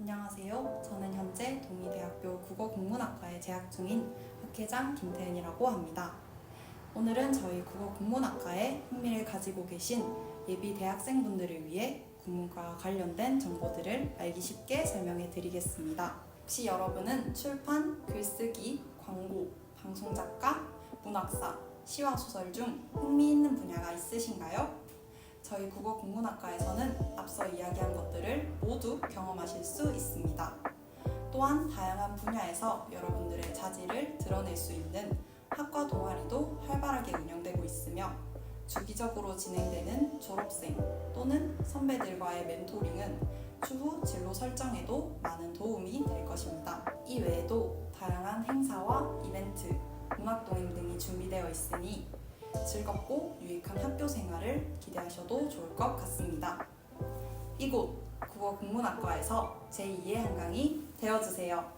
안녕하세요. 저는 현재 동의대학교 국어국문학과에 재학 중인 학회장 김태은이라고 합니다. 오늘은 저희 국어국문학과에 흥미를 가지고 계신 예비 대학생분들을 위해 국문과 관련된 정보들을 알기 쉽게 설명해 드리겠습니다. 혹시 여러분은 출판, 글쓰기, 광고, 방송작가, 문학사, 시와 소설 중 흥미 있는 분야가 있으신가요? 저희 국어국문학과에서는 앞서 이야기한 것들을 모두 경험하실 수 있습니다. 또한 다양한 분야에서 여러분들의 자질을 드러낼 수 있는 학과 동아리도 활발하게 운영되고 있으며 주기적으로 진행되는 졸업생 또는 선배들과의 멘토링은 추후 진로 설정에도 많은 도움이 될 것입니다. 이 외에도 다양한 행사와 이벤트, 문학동행 등이 준비되어 있으니 즐겁고 유익한 학교 생활을 기대하셔도 좋을 것 같습니다. 이곳 국어국문학과에서 제2의 한강이 되어주세요.